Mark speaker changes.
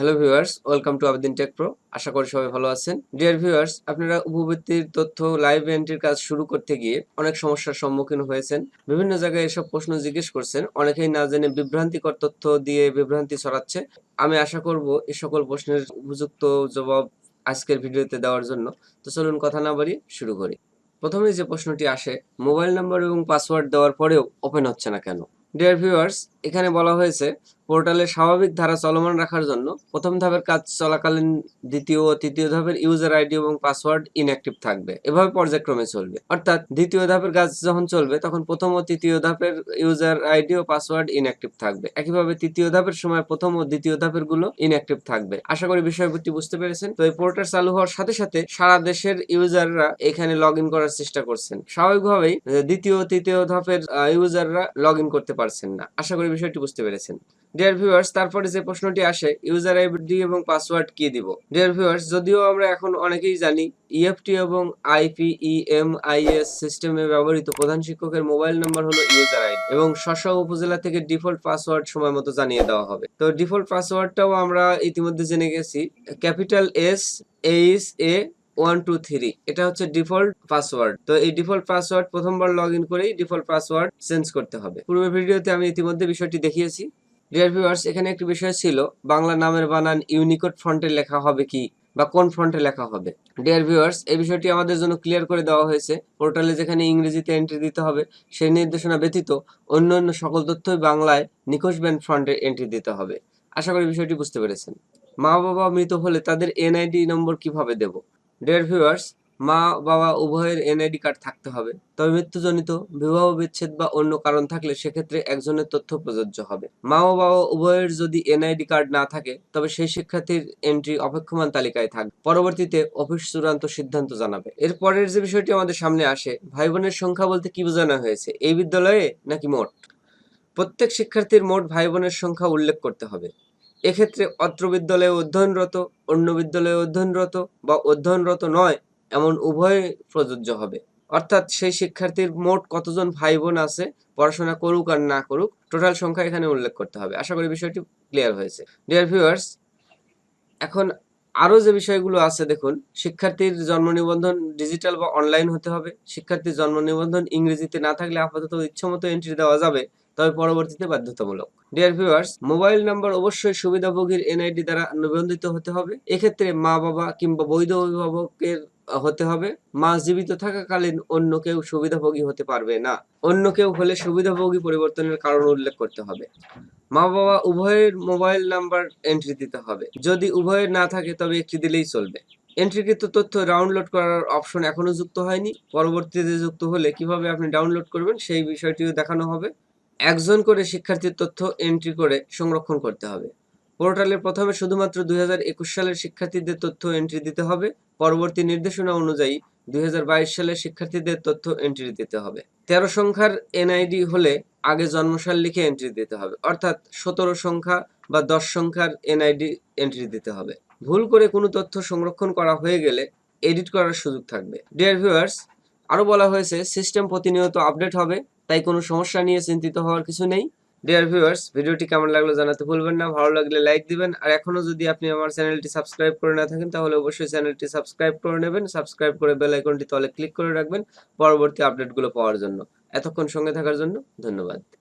Speaker 1: Hello viewers welcome to Abedin tech pro আশা করি সবাই ভালো আছেন। ডিয়ার ভিউয়ার্স আপনারা উপবৃত্তির তথ্য লাইভ এন্ট্রির কাজ শুরু করতে গিয়ে অনেক সমস্যার সম্মুখীন হয়েছেন। বিভিন্ন জায়গায় এসব প্রশ্ন জিজ্ঞেস করছেন। অনেকেই না জেনে বিভ্রান্তিকর তথ্য দিয়ে বিভ্রান্তি ছড়াচ্ছে। আমি আশা করব এই সকল প্রশ্নের উপযুক্ত জবাব আজকের ভিডিওতে দেওয়ার জন্য। তো চলুন কথা না বাড়িয়ে শুরু করি। প্রথমে যে প্রশ্নটি আসে, মোবাইল নাম্বার এবং পাসওয়ার্ড দেওয়ার পরেও ওপেন হচ্ছে না কেন? ডিয়ার ভিউয়ার্স এখানে বলা হয়েছে পোর্টালের স্বাভাবিক ধারা চলমান রাখার জন্য প্রথম ধাপের কাজ চলাকালীন, দ্বিতীয় ও তৃতীয় ধাপের ইউজার আইডি এবং পাসওয়ার্ড ইনঅ্যাক্টিভ থাকবে। এভাবে পর্যায়ক্রমে চলবে। অর্থাৎ দ্বিতীয় ধাপের কাজ যখন চলবে, তখন প্রথম ও তৃতীয় ধাপের ইউজার আইডি ও পাসওয়ার্ড ইনঅ্যাক্টিভ থাকবে। একইভাবে তৃতীয় ধাপের সময় প্রথম ও দ্বিতীয় ধাপেরগুলো ইনঅ্যাক্টিভ থাকবে। আশা করি বিষয়টি বুঝতে পেরেছেন। তো এই পোর্টাল চালু হওয়ার সাথে সাথে সারা দেশের ইউজাররা এখানে লগ করার চেষ্টা করছেন। স্বাভাবিকভাবেই, দ্বিতীয় তৃতীয় ধাপের ইউজাররা লগ করতে পারছেন না। আশা করি বিষয়টি বুঝতে পেরেছেন। ডিয়ার ভিউয়ার্স তারপরে যে প্রশ্নটি আসে ইউজার আইডি এবং পাসওয়ার্ড কি দিব? ডিয়ার ভিউয়ার্স যদিও আমরা এখন অনেকেই জানি ইএফটি এবং E আইপিইএমআইএস সিস্টেমে ব্যবহৃত প্রধান শিক্ষকের মোবাইল নাম্বার হলো ইউজার আইডি এবং স্ব উপজেলা থেকে ডিফল্ট পাসওয়ার্ড সময় মতো জানিয়ে দেওয়া হবে। তো ডিফল্ট পাসওয়ার্ডটাও আমরা ইতিমধ্যে জেনে গেছি। Capital S H A one two three এটা হচ্ছে ডিফল্ট পাসওয়ার্ড। তো এই ডিফল্ট পাসওয়ার্ড প্রথমবার লগ ইন করেই ডিফল্ট পাসওয়ার্ড চেঞ্জ করতে হবে। পূর্বের ভিডিওতে আমি ইতিমধ্যে বিষয়টি দেখিয়েছি। ডিয়ার ভিউয়ার্স এখানে একটি বিষয় ছিল, বাংলা নামের বানান ইউনিকোড ফন্টে লেখা হবে কি বা কোন ফন্টে লেখা হবে? ডিয়ার ভিউয়ার্স এই বিষয়টি আমাদের জন্য ক্লিয়ার করে দেওয়া হয়েছে। পোর্টালে যেখানে ইংরেজিতে এন্ট্রি দিতে হবে, সেই নির্দেশনা ব্যতীত অন্য অন্য সকল তথ্যই বাংলায় নিখোঁজ ব্যান্ড ফন্টে এন্ট্রি দিতে হবে। আশা করি বিষয়টি বুঝতে পেরেছেন। মা বাবা মৃত হলে তাদের এনআইডি নম্বর কীভাবে দেব? ডিয়ার ভিউয়ার্স মা, বাবা, উভয়ের এনআইডি কার্ড থাকতে হবে। তবে মৃত্যুজনিত, বিবাহ, বিচ্ছেদ বা অন্য কারণ থাকলে সেক্ষেত্রে একজনের তথ্য প্রযোজ্য হবে। মা ও বাবা উভয়ের যদি এনআইডি কার্ড না থাকে, তবে সেই শিক্ষার্থীর এন্ট্রি অপেক্ষমান তালিকায় থাকবে পরবর্তীতে অফিস চূড়ান্ত সিদ্ধান্ত জানাবে। এর পরের যে বিষয়টি আমাদের সামনে আসে ভাই বোনের সংখ্যা বলতে কি বোঝানো হয়েছে? এই বিদ্যালয়ে নাকি মোট? প্রত্যেক শিক্ষার্থীর মোট ভাই বোনের সংখ্যা উল্লেখ করতে হবে। এক্ষেত্রে অত্র বিদ্যালয়ে অধ্যয়নরত, অন্য বিদ্যালয়ে অধ্যয়নরত বা অধ্যয়নরত নয়, এমন উভয় প্রযোজ্য হবে। অর্থাৎ সেই শিক্ষার্থীর মোট কতজন ভাই বোন আছে, পড়াশোনা করুক আর না করুক, টোটাল সংখ্যা এখানে উল্লেখ করতে হবে। আশা করি বিষয়টি ক্লিয়ার হয়েছে। ডিয়ার ভিউয়ার্স এখন আরও যে বিষয়গুলো আছে, দেখুন, শিক্ষার্থীর জন্ম নিবন্ধন ডিজিটাল বা অনলাইন হতে হবে। শিক্ষার্থীর জন্ম নিবন্ধন ইংরেজিতে না থাকলে আপাতত ইচ্ছামতো এন্ট্রি দেওয়া যাবে। তবে পরবর্তীতে বাধ্যতামূলক। ডিয়ার ভিউয়ার্স মোবাইল নাম্বার অবশ্যই সুবিধাভোগীর এনআইডি দ্বারা নিবন্ধিত হতে হবে। এক্ষেত্রে মা বাবা কিংবা বৈধ অভিভাবকের হতে হবে। মা জীবিত থাকাকালীন অন্য কেউ সুবিধাভোগী হতে পারবে না। অন্য কেউ হলে সুবিধাভোগী পরিবর্তনের কারণ উল্লেখ করতে হবে। মা বাবা উভয়ের মোবাইল নাম্বার এন্ট্রি দিতে হবে। যদি উভয়ের না থাকে, তবে একটি দিলেই চলবে। এন্ট্রিকৃত তথ্য ডাউনলোড করার অপশন এখনও যুক্ত হয়নি। পরবর্তীতে যুক্ত হলে কীভাবে আপনি ডাউনলোড করবেন, সেই বিষয়টিও দেখানো হবে। একজন করে শিক্ষার্থীর তথ্য এন্ট্রি করে সংরক্ষণ করতে হবে। পোর্টালে প্রথমে শুধুমাত্র দুই সালের শিক্ষার্থীদের তথ্য এন্ট্রি দিতে হবে। পরবর্তী নির্দেশনা অনুযায়ী দুই হাজার বাইশ সালের শিক্ষার্থীদের তথ্য এন্ট্রি দিতে হবে। তেরো সংখ্যার এনআইডি হলে আগে জন্মসাল লিখে এন্ট্রি দিতে হবে। অর্থাৎ সতেরো সংখ্যা বা দশ সংখ্যার এনআইডি এন্ট্রি দিতে হবে। ভুল করে কোনো তথ্য সংরক্ষণ করা হয়ে গেলে এডিট করার সুযোগ থাকবে। ডিয়ার ভিউয়ার্স আরও বলা হয়েছে সিস্টেম প্রতিনিয়ত আপডেট হবে। তাই কোনো সমস্যা নিয়ে চিন্তিত হওয়ার কিছু নেই। ডিয়ার ভিউয়ার্স ভিডিওটি কেমন লাগল জানাতে ভুলবেন না। ভালো লাগলে লাইক দিবেন। আর এখনও যদি আপনি আমার চ্যানেলটি সাবস্ক্রাইব করে না থাকেন, তাহলে অবশ্যই চ্যানেলটি সাবস্ক্রাইব করে নেবেন। সাবস্ক্রাইব করে বেল আইকনটি তলে ক্লিক করে রাখবেন পরবর্তী আপডেটগুলো পাওয়ার জন্য। এতক্ষণ সঙ্গে থাকার জন্য ধন্যবাদ।